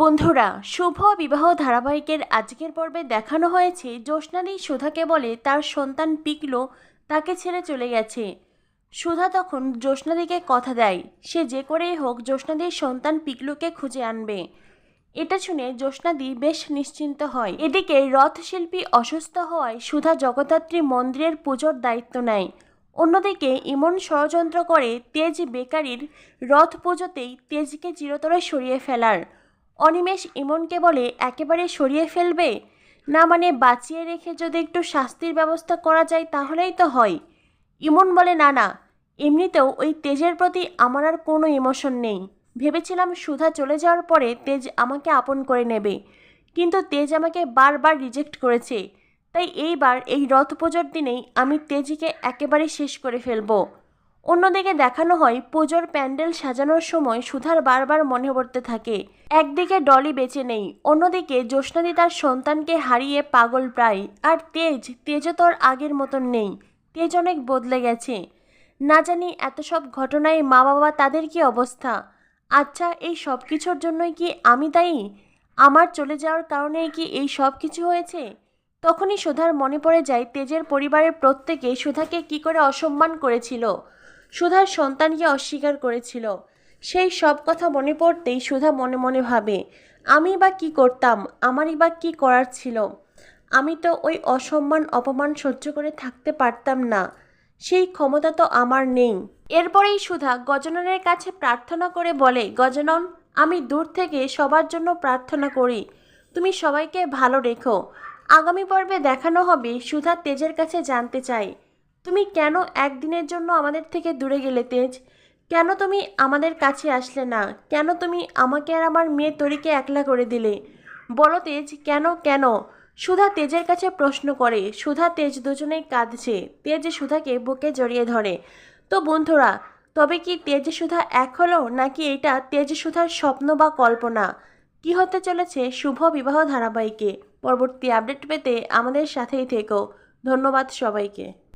বন্ধুরা, শুভ বিবাহ ধারাবাহিকের আজকের পর্বে দেখানো হয়েছে জ্যোৎস্নাদি সুধাকে বলে তার সন্তান পিকলো তাকে ছেড়ে চলে গেছে। সুধা তখন জ্যোৎস্নাদিকে কথা দেয়, সে যে করেই হোক জ্যোৎস্নাদির সন্তান পিকলুকে খুঁজে আনবে। এটা শুনে জ্যোৎস্নাদি বেশ নিশ্চিন্ত হয়। এদিকে রথশিল্পী অসুস্থ হওয়ায় সুধা জগদ্ধাত্রী মন্দিরের পুজোর দায়িত্ব নেয়। অন্যদিকে ইমন ষড়যন্ত্র করে তেজ বেকারির রথ পুজোতেই তেজকে চিরতরে সরিয়ে ফেলার। অনিমেষ ইমনকে বলে, একেবারে সরিয়ে ফেলবে? না মানে বাঁচিয়ে রেখে যদি একটু শাস্তির ব্যবস্থা করা যায় তাহলেই তো হয়। ইমন বলে, না না, এমনিতেও ওই তেজের প্রতি আমার আর কোনো ইমোশন নেই। ভেবেছিলাম সুধা চলে যাওয়ার পরে তেজ আমাকে আপন করে নেবে, কিন্তু তেজ আমাকে বারবার রিজেক্ট করেছে। তাই এইবার এই রথ পুজোর দিনেই আমি তেজিকে একেবারে শেষ করে ফেলব। অন্যদিকে দেখানো হয়, পুজোর প্যান্ডেল সাজানোর সময় সুধার বারবার মনে পড়তে থাকে। একদিকে ডলি বেঁচে নেই, অন্যদিকে জ্যোৎস্নাদি তার সন্তানকে হারিয়ে পাগল প্রায়। আর তেজ তেজও তোর আগের মতন নেই, তেজ অনেক বদলে গেছে। না জানি এত সব ঘটনায় মা বাবা তাদের কি অবস্থা? আচ্ছা এই সব কিছুর জন্যই কি আমি দায়ী? আমার চলে যাওয়ার কারণে কি এই সব কিছু হয়েছে? তখনই সুধার মনে পড়ে যায়, তেজের পরিবারের প্রত্যেকে সুধাকে কি করে অসম্মান করেছিল। সুধার সন্তানকে অস্বীকার করেছিল। সেই সব কথা মনে পড়তেই সুধা মনে মনে ভাবে, আমি বা কি করতাম? আমারই বা কি করার ছিল? আমি তো ওই অসম্মান, অপমান সহ্য করে থাকতে পারতাম না। সেই ক্ষমতা তো আমার নেই। এরপরেই সুধা গজননের কাছে প্রার্থনা করে বলে, গজনন, আমি দূর থেকে সবার জন্য প্রার্থনা করি। তুমি সবাইকে ভালো রেখো। আগামী পর্বে দেখানো হবে সুধা তেজের কাছে জানতে চাই তুমি কেন একদিনের জন্য আমাদের থেকে দূরে গেলে, তেজ? কেন তুমি আমাদের কাছে আসলে না? কেন তুমি আমাকে আর আমার মেয়ে তরিকে একলা করে দিলে? বলো, তেজ, কেন কেন? সুধা তেজের কাছে প্রশ্ন করে। সুধা তেজ দুজনেই কাঁদছে। তেজ সুধাকে বুকে জড়িয়ে ধরে। তো বন্ধুরা, তবে কি তেজ সুধা এক হলো, নাকি এটা তেজ সুধার স্বপ্ন বা কল্পনা? কি হতে চলেছে শুভ বিবাহ ধারাবাহিকে? পরবর্তী আপডেট পেতে আমাদের সাথেই থেকো। ধন্যবাদ সবাইকে।